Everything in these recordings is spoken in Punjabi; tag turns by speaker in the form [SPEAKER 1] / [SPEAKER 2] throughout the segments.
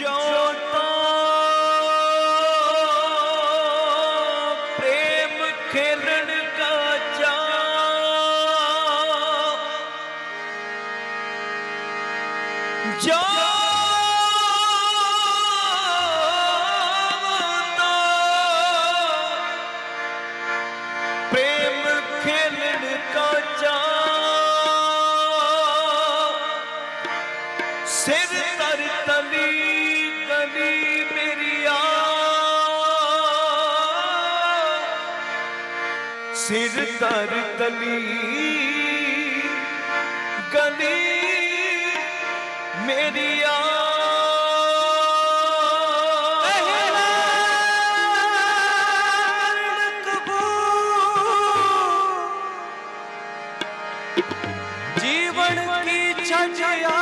[SPEAKER 1] ਜੋ ਪ੍ਰੇਮ ਖੇਲਣ ਕਾ ਜਾ ਸਿਰ ਤਰ ਤਲੀ ਗਲੀ ਮੇਰੀਆ ਜੀਵਨ ਕੀ ਛਜਿਆ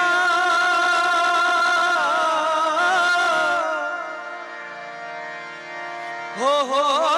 [SPEAKER 1] ਹੋ ਹੋ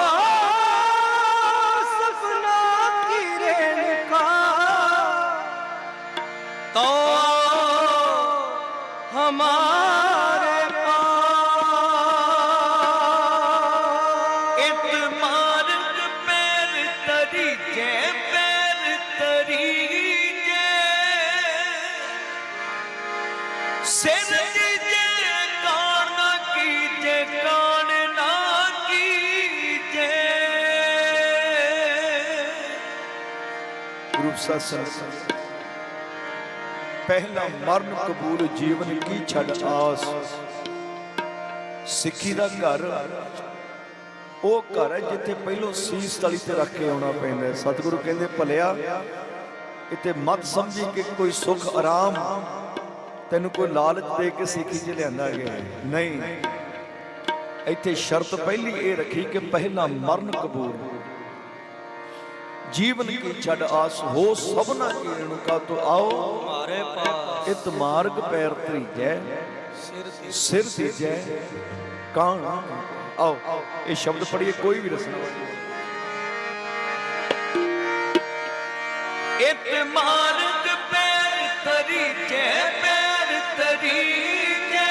[SPEAKER 2] ਸਤਸੰਗ ਪਹਿਲਾ ਮਰਨ ਕਬੂਲ ਜੀਵਨ ਕੀ ਛੱਡ ਆਸ? ਸਿੱਖੀ ਦਾ ਘਰ ਉਹ ਘਰ ਹੈ ਜਿੱਥੇ ਪਹਿਲੋਂ ਸੀਸ ਤਲੀ ਤੇ ਰੱਖ ਕੇ ਆਉਣਾ ਪੈਂਦਾ ਸਤਿਗੁਰੂ ਕਹਿੰਦੇ, ਭਲਿਆ, ਇੱਥੇ ਮਤ ਸਮਝੀ ਕਿ ਕੋਈ ਸੁਖ ਆਰਾਮ ਤੈਨੂੰ ਕੋਈ ਲਾਲਚ ਦੇ ਕੇ ਸਿੱਖੀ ਚ ਲਿਆਂਦਾ ਗਿਆ ਨਹੀਂ, ਇੱਥੇ ਸ਼ਰਤ ਪਹਿਲੀ ਇਹ ਰੱਖੀ ਕਿ ਪਹਿਲਾਂ ਮਰਨ ਕਬੂਲ। ਜੀਵਨ ਕੀ ਛੱਡ ਆਸ, ਹੋ ਸਭਨਾ ਕੀਣ ਨੂੰ ਕਾ ਤੋ ਆਓ।
[SPEAKER 1] ਮਾਰੇ ਪਾਸ
[SPEAKER 2] ਇਤ ਮਾਰਗ ਪੈਰ ਤਰੀਜੈ ਸਿਰ ਤੀਜੈ ਕਾਣ ਆਓ ਇਹ ਸ਼ਬਦ ਪੜ੍ਹੀਏ ਕੋਈ ਵੀ ਰਸਨਾ ਇਤ ਪੈਰ ਤਰੀ ਪੈਰ ਤਰੀ ਚੇ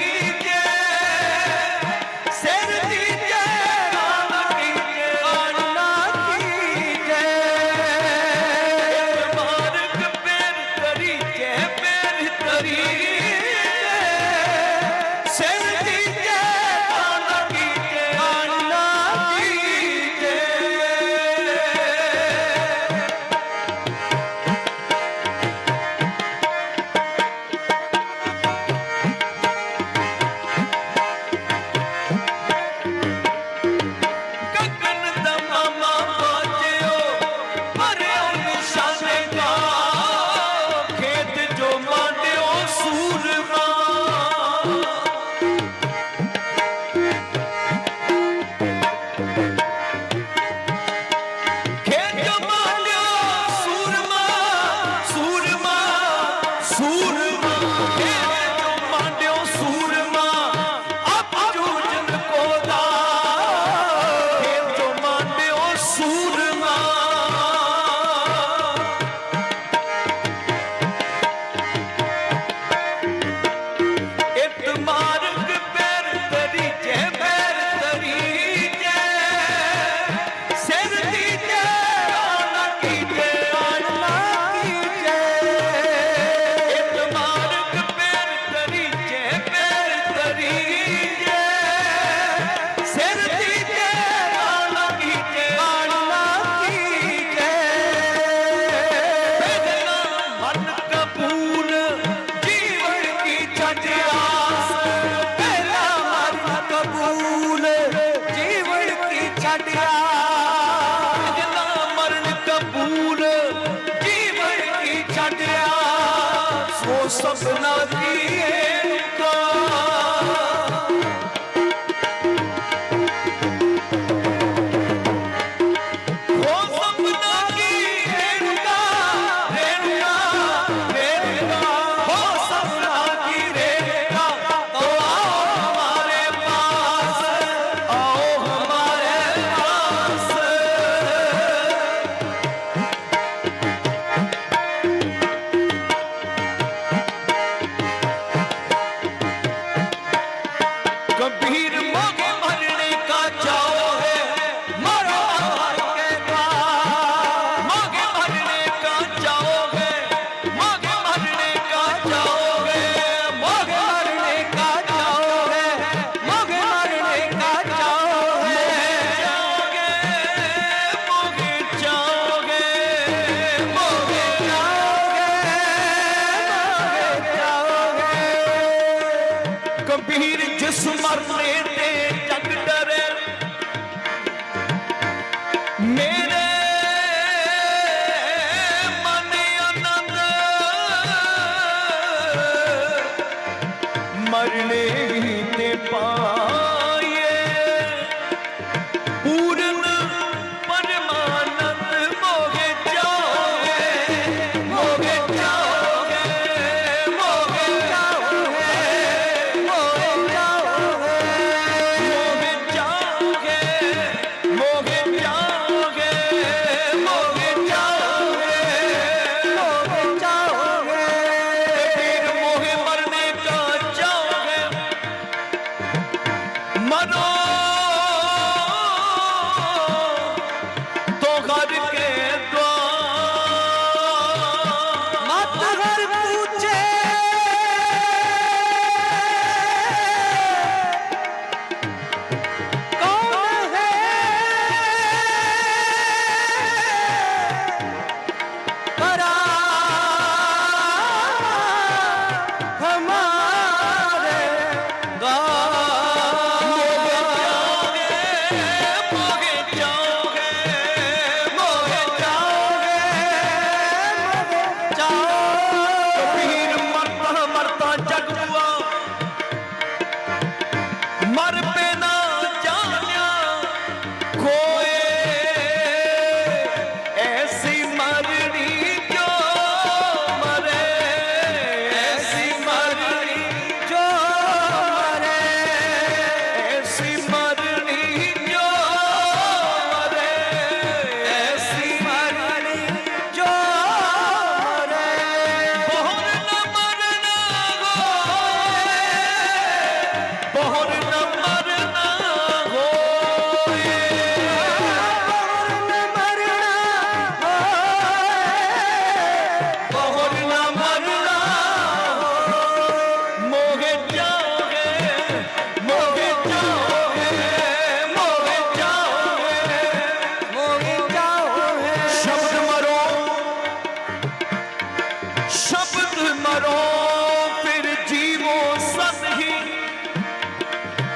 [SPEAKER 2] Hey.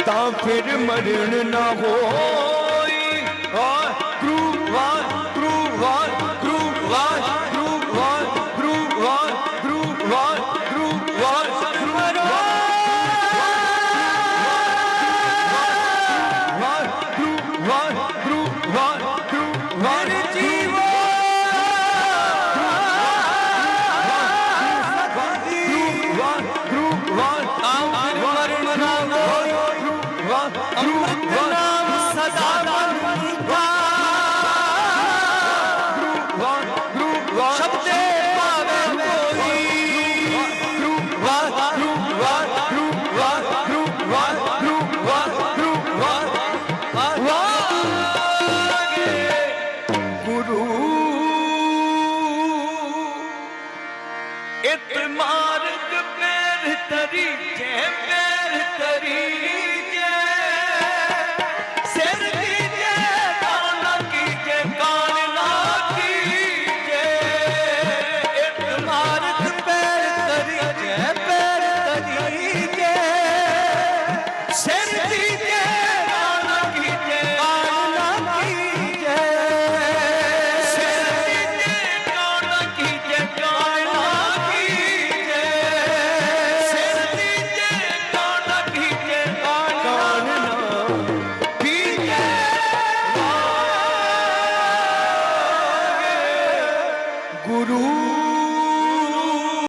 [SPEAKER 2] ਤਾਂ ਫਿਰ ਮਰਨ ਨਾ ਹੋਈ ਆ ਗੁਰੂਵਾ ਗੁਰੂਵਾ ਗੁਰੂਵਾ ਗੁਰੂਵਾ ਗੁਰੂਵਾ ਗੁਰੂਵਾ ਗੁਰੂਵਾ ਗੁਰੂਵਾ ਗੁਰੂਵਾ ਗੁਰੂਵਾ ਗੁਰੂਵਾ